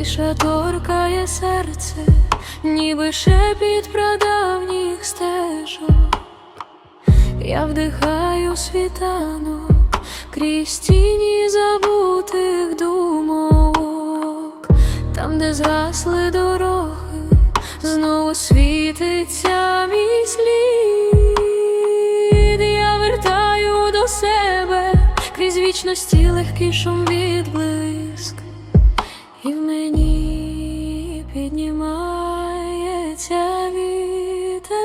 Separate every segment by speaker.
Speaker 1: тиша торкає серце, ніби шепіт прадавніх стежок. Я вдихаю світанок крізь тіні забутих думок, там, де згасли дороги, знову світиться мій слід. Я вертаю до себе крізь вічності легкий шум відблиск і в мені піднімається вітер.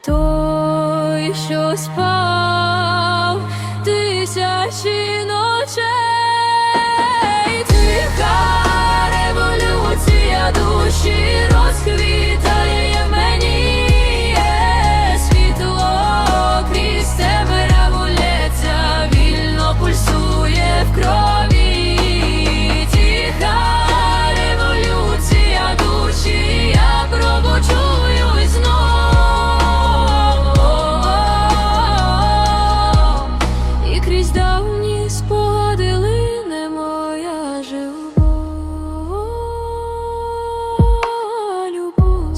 Speaker 1: Той, що спав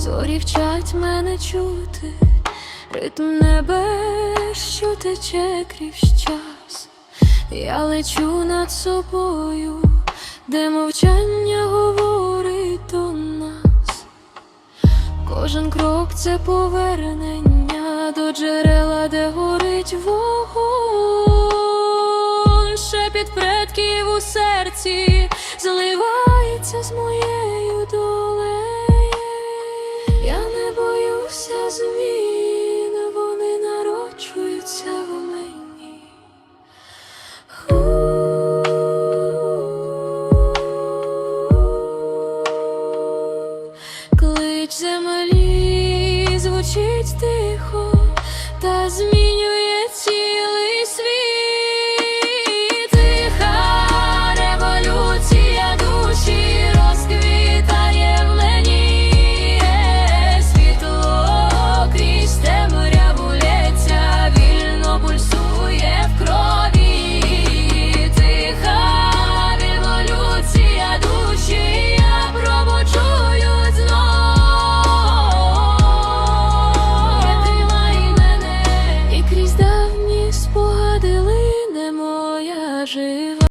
Speaker 1: Зорі вчать мене чути, ритм небес, що тече крізь час. Я лечу над собою, де мовчання говорить до нас. Кожен крок це повернення до джерела, де горить вогонь. Шепіт предків у серці зливається з моєю долею. Geçti